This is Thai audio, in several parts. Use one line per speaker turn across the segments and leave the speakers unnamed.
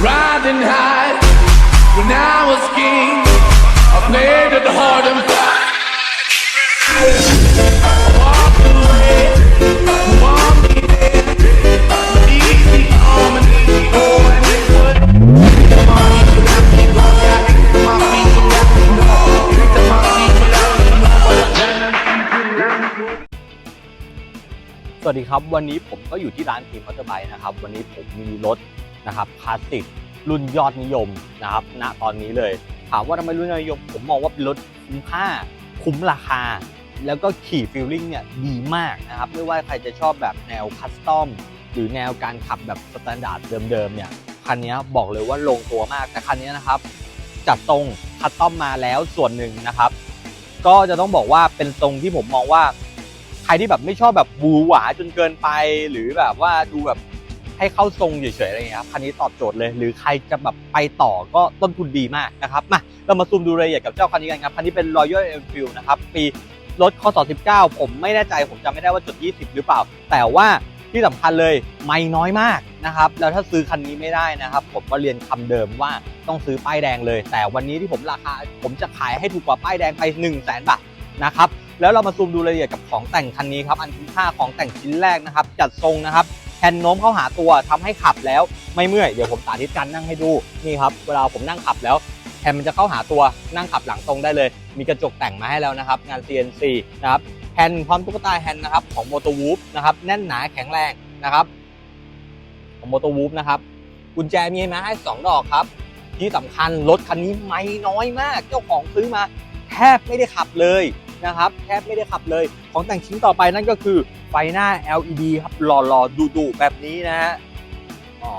riding high when I was king. I played it hard and fast.
สวัสดีครับ วันนี้ผมก็อยู่ที่ร้านทีมมอเตอร์ไบค์นะครับ วันนี้ผมมีรถ นะครับคลาสสิกรุ่นยอดนิยมนะครับณตอนนี้เลย ถามว่าทำไมรุ่นยอดนิยม ผมมองว่าเป็นรถคุ้มค่า คุ้มราคา แล้วก็ขี่ฟีลลิ่งเนี่ยดีมากนะครับ ไม่ว่าใครจะชอบแบบแนวคัสตอมหรือแนวการขับแบบสแตนดาร์ดเดิมๆเนี่ยคันนี้บอกเลยว่าลงตัวมากแต่คันนี้นะครับ จัดทรงคัสตอมมาแล้วส่วนหนึ่งนะครับ ก็จะต้องบอกว่าเป็นทรงที่ผมมองว่า ใครที่แบบไม่ชอบแบบบูหวาจนเกินไป หรือแบบว่าดูแบบ ให้เข้าทรงเฉยๆอะไรเงี้ยครับคันนี้ตอบโจทย์เลย หรือใครจะแบบไปต่อก็ต้นทุนดีมากนะครับมาเรามาซูมดูรายละเอียดกับเจ้าคันนี้กันครับคันนี้เป็น Royal Enfield นะครับปีรถคศ19ผมไม่แน่ใจผมจำไม่ได้ว่าจุด20 หรือเปล่า แต่ว่าที่สำคัญเลยไม่น้อยมากนะครับแล้วถ้าซื้อคันนี้ไม่ได้นะครับ ผมก็เรียนคำเดิมว่าต้องซื้อป้ายแดงเลย แต่วันนี้ที่ผมราคาผมจะขายให้ถูกกว่าป้ายแดงไป 1 0 0 0 0แบาทนะครับแล้วเรามาซูมดูรายละเอียดกับของแต่งคันนี้ครับอันคุ้มค่าของแต่งชิ้นแรกนะครับ จัดทรงนะครับ นด์โน้มเข้าหาตัวทำให้ขับแล้วไม่เมื่อย เดี๋ยวผมสาธิตการนั่งให้ดูนี่ครับเวลาผมนั่งขับแล้วแฮนมันจะเข้าหาตัวนั่งขับหลังตรงได้เลย มีกระจกแต่งมาให้แล้วนะครับ งาน CNC นะครับแฮนพร้อมตุ๊กตาแฮนนะครับของ m o t o w o o p นะครับแน่นหนาแข็งแรงนะครับของ m o t o w o o p นะครับกุญแจมีมาให้สองดอกครับ ที่สำคัญรถคันนี้ไม่น้อยมาก เจ้าของซื้อมาแทบไม่ได้ขับเลย นะครับแทบไม่ได้ขับเลย ของแต่งชิ้นต่อไปนั่นก็คือไฟหน้า LED ครับหล่อๆดุๆแบบนี้นะฮะอ๋อ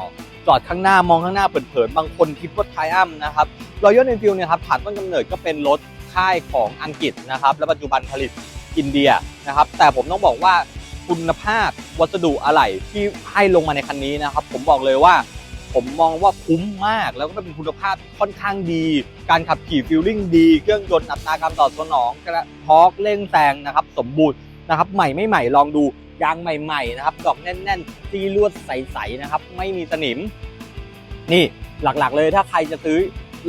จอดข้างหน้ามองข้างหน้าเผินๆบางคนคิดว่าไทอัมนะครับ Royal Enfield เนี่ยครับฐานต้นกำเนิดก็เป็นรถค่ายของอังกฤษนะครับ และปัจจุบันผลิตอินเดียนะครับ แต่ผมต้องบอกว่าคุณภาพวัสดุอะไหล่ที่ให้ลงมาในคันนี้นะครับ ผมบอกเลยว่า ผมมองว่าคุ้มมาก แล้วก็เป็นคุณภาพค่อนข้างดี การขับขี่ฟิลลิ่งดี เครื่องยนต์อัตราการตอบสนองกระทอกเร่งแซงนะครับ สมบูรณ์นะครับใหม่ไม่ใหม่ลองดูยางใหม่ๆนะครับดอกแน่นๆซีลวดใสๆนะครับ ไม่มีสนิม นี่หลักๆเลยถ้าใครจะซื้อ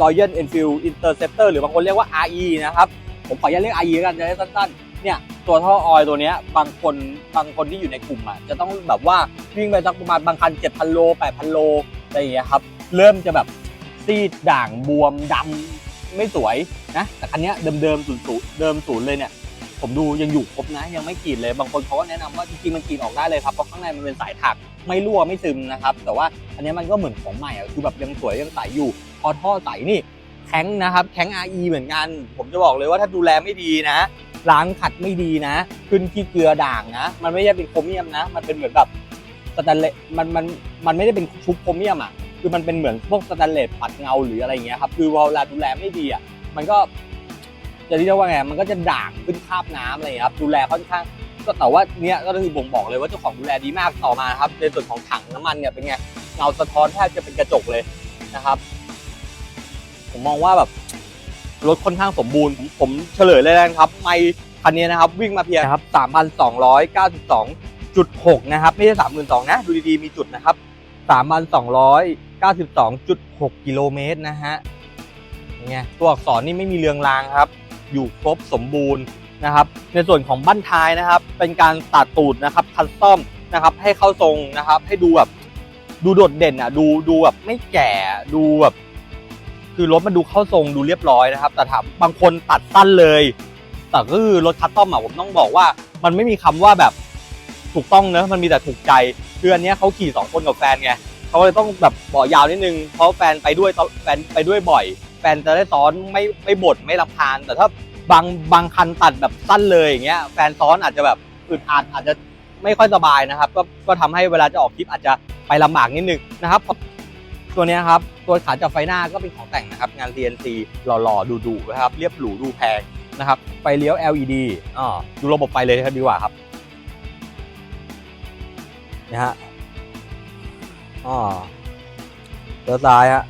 Royal Enfield Interceptor หรือบางคนเรียกว่า RE นะครับ ผมขออนุญาตเรียก RE กันจะได้สั้นๆ เนี่ยตัวท่อออยตัวเนี้ยบางคนบางคนที่อยู่ในกลุ่มอะจะต้องแบบว่าวิ่งไปสักประมาณบางคัน 7,000 โล 8,000 โล อะไรอย่างเงี้ยครับ เริ่มจะแบบซีดด่างบวมดำไม่สวยนะ แต่คันเนี้ยเดิมๆศูนย์ศูนย์เดิมศูนย์เลยเนี่ย ผมดูยังอยู่ครบนะ ยังไม่กรีดเลย บางคนเขาก็แนะนำว่าจริงๆมันกรีดออกได้เลยครับ เพราะข้างในมันเป็นสายถักไม่รั่วไม่ซึมนะครับ แต่ว่าอันนี้มันก็เหมือนของใหม่อะคือแบบยังสวยยังใสอยู่ พอท่อใสนี่แข็งนะครับ แข็ง RE เหมือนกัน ผมจะบอกเลยว่าถ้าดูแลไม่ดีนะ ล้างขัดไม่ดีนะ ขึ้นขี้เกลือด่างนะ มันไม่ใช่เป็นโครเมียมนะ มันเป็นเหมือนแบบ สแตนเลสมันมันมันไม่ได้เป็นชุบโครเมียมอะคือมันเป็นเหมือนพวกสแตนเลสปัดเงาหรืออะไรอย่างเงี้ยครับคือเวลาดูแลไม่ดีอะมันก็จะเรียกว่าไงมันก็จะด่างขึ้นคราบน้ำอะไรอย่างเงี้ยครับดูแลค่อนข้างก็แต่ว่าเนี้ยก็คือบ่งบอกเลยว่าเจ้าของดูแลดีมากต่อมาครับในส่วนของถังน้ำมันเนี่ยเป็นไงเงาสะท้อนแทบจะเป็นกระจกเลยนะครับ ผมมองว่าแบบรถค่อนข้างสมบูรณ์ ผมผมเฉลยเลยนะครับ ไม่คันนี้นะครับ วิ่งมาเพียงนะครับ 3,292.6นะครับ ไม่ใช่32,000นะ ดูดีๆ มีจุดนะครับ3,292.6กิโลเมตรนะฮะไงตัวอักษรนี่ไม่มีเรืองรางครับ อยู่ครบสมบูรณ์นะครับ ในส่วนของบั้นท้ายนะครับ เป็นการตัดตูดนะครับคัสตอมนะครับ ให้เข้าทรงนะครับ ให้ดูแบบดูโดดเด่นอะ ดูดูแบบไม่แก่ดูแบบคือรถมันดูเข้าทรงดูเรียบร้อยนะครับ แต่ถามบางคนตัดสั้นเลย แต่ก็คือรถคัสตอมอะผมต้องบอกว่า มันไม่มีคำว่าแบบ ถูกต้องเนอะมันมีแต่ถูกใจคืออันเนี้ยเขาขี่สองคนกับแฟนไงเขาเลยต้องแบบบอกยาวนิดนึงเพราะแฟนไปด้วยแฟนไปด้วยบ่อย แฟนจะได้ซ้อนไม่ไม่บ่นไม่รำคาญแต่ถ้าบางบางคันตัดแบบสั้นเลยอย่างเงี้ยแฟนซ้อนอาจจะแบบอึดอัดอาจจะไม่ค่อยสบายนะครับ ก็ก็ทำให้เวลาจะออกคลิปอาจจะไปลำบากนิดนึงนะครับ ตัวเนี้ยครับตัวขาจับไฟหน้าก็เป็นของแต่งนะครับ งาน CNC หล่อๆดูๆนะครับ เรียบหรูดูแพงนะครับไฟเลี้ยว LED อ่าดูระบบไฟเลยครับดีกว่าครับ นะฮะอ๋อเลี้ยวซ้ายฮะ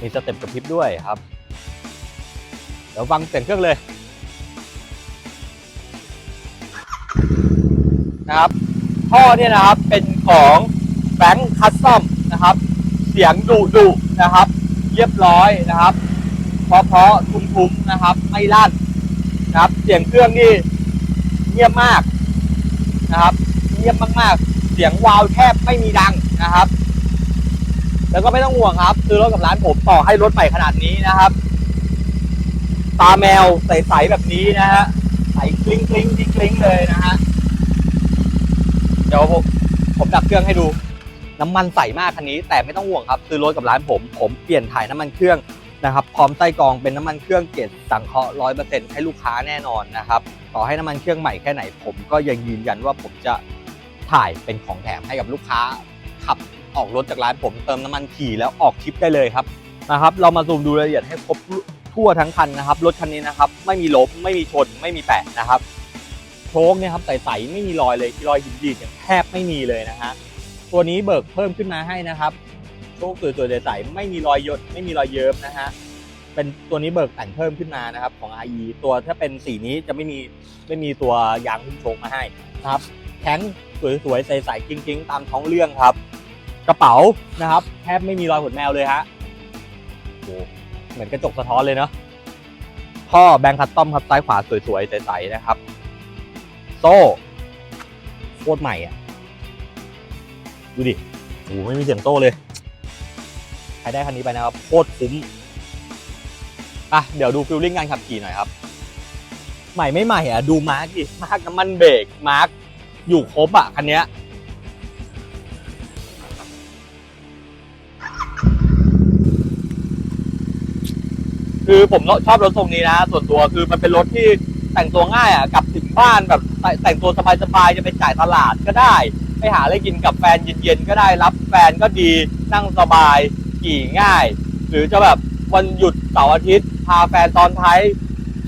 มีสเต็ปกระพริบด้วยครับ เดี๋ยวฟังเสียงเครื่องเลย นะครับท่อเนี่ยนะครับเป็นของแบงค์คัสตอมนะครับ เสียงดุดุนะครับ เรียบร้อยนะครับ เพราะเพราะทุ้มทุ้มๆนะครับ ไม่ลั่นนะครับ เสียงเครื่องนี่เงียบมาก นะครับเงียบมากๆ เสียงวาวแทบไม่มีดังนะครับ แล้วก็ไม่ต้องห่วงครับซื้อรถกับร้านผมต่อให้รถใหม่ขนาดนี้นะครับ ตาแมวใสๆแบบนี้นะฮะใสกลิ้งกลิ้งกลิ้งกลิ้งเลยนะฮะเดี๋ยวผมผมดับเครื่องให้ดู น้ำมันใสมากคันนี้ แต่ไม่ต้องห่วงครับซื้อรถกับร้านผม ผมเปลี่ยนถ่ายน้ำมันเครื่อง นะครับพร้อมไส้กองเป็นน้ำมันเครื่องเกรดสังเคราะห์ร้อยเปอร์เซ็นต์ให้ลูกค้าแน่นอนนะครับต่อให้น้ำมันเครื่องใหม่แค่ไหน ผมก็ยังยืนยันว่าผมจะถ่ายเป็นของแถมให้กับลูกค้าขับออกรถจากร้านผมเติมน้ำมันขี่แล้วออกทริปได้เลยครับนะครับ เรามาซูมดูรายละเอียดให้ครบทั่วทั้งคันนะครับรถคันนี้นะครับไม่มีลบไม่มีชนไม่มีแปะนะครับโชคเนี่ยครับใสๆไม่มีรอยเลยรอยหินดีดเนี่ยแทบไม่มีเลยนะฮะตัวนี้เบิกเพิ่มขึ้นมาให้นะครับ โชคสวยๆใสๆไม่มีรอยหยดไม่มีรอยเยิ้มนะฮะเป็นตัวนี้เบิกแต่งเพิ่มขึ้นมานะครับของ IE ตัวถ้าเป็นสีนี้จะไม่มีไม่มีตัวยางหุ้มโชคมาให้นะครับแข็งสวยๆใสๆจริงๆ ตามท้องเรื่องครับ กระเป๋านะครับ แทบไม่มีรอยขนแมวเลยฮะโอ้เหมือนกระจกสะท้อนเลยเนาะท่อแบงค์คัสตอมครับซ้ายขวาสวยๆใสๆนะครับ โซ่โคตรใหม่อะ ดูดิโอ้ไม่มีเสียงโซ่เลย รได้คันนี้ไปนะครับโคตรคุ้มอะเดี๋ยวดูฟิลลิ่งการขับขี่หน่อยครับ ใหม่ไม่ใหม่อะดูมาร์กดิมาร์กน้ำมันเบรกมาร์กอยู่ครบอะคันเนี้ยคือผมชอบรถทรงนี้นะ ส่วนตัวคือมันเป็นรถที่แต่งตัวง่ายอะกลับถึงบ้านแบบแต่แต่งตัวสบายๆจะไปจ่ายตลาดก็ได้ ไปหาอะไรกินกับแฟนเย็นๆก็ได้รับแฟนก็ดีนั่งสบาย ขี่ง่าย หรือจะแบบวันหยุดเสาร์อาทิตย์ พาแฟนตอนท้าย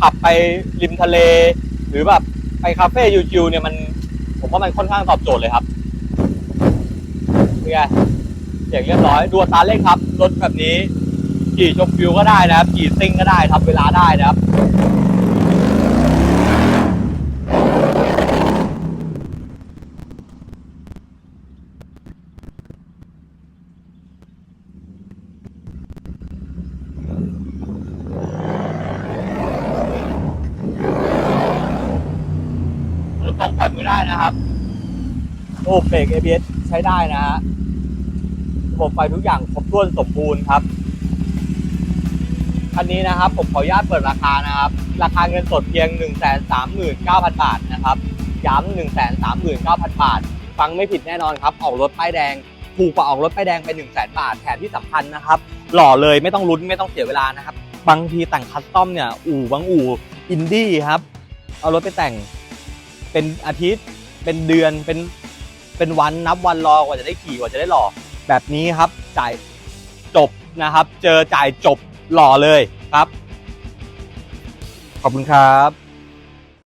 ขับไปริมทะเล หรือแบบไปคาเฟ่ยูๆเนี่ยมัน ผมว่ามันค่อนข้างตอบโจทย์เลยครับนี่ไงเสียงเรียบร้อยดูตราเร่งครับ รถแบบนี้ ขี่ชมวิวก็ได้นะครับ ขี่ซิ่งก็ได้ทำเวลาได้นะครับ รถตกผ่อน ไม่ได้นะครับโอ้เบรก ABS ใช้ได้นะฮะระบบไฟทุกอย่างครบถ้วนสมบูรณ์ครับคันนี้นะครับ ผมขออนุญาตเปิดราคานะครับ ราคาเงินสดเพียง 1 3 9 0 0 0 บาทนะครับย้ำ1 3 9 0 0 0 บาท ฟังไม่ผิดแน่นอนครับ ออกรถป้ายแดงถูกกว่าออกรถป้ายแดงไป 1 0 0 0 0 0 บาทแถมที่สำคัญนะครับ หล่อเลยไม่ต้องลุ้นไม่ต้องเสียเวลานะครับ บางทีแต่งคัสตอมเนี่ย อู่บางอู่อินดี้ครับ เอารถไปแต่ง เป็นอาทิตย์เป็นเดือนเป็นเป็นวันนับวันรอกว่าจะได้ขี่กว่าจะได้หล่อ แบบนี้ครับจ่ายจบนะครับ เจอจ่ายจบหล่อเลยครับ ขอบคุณครับ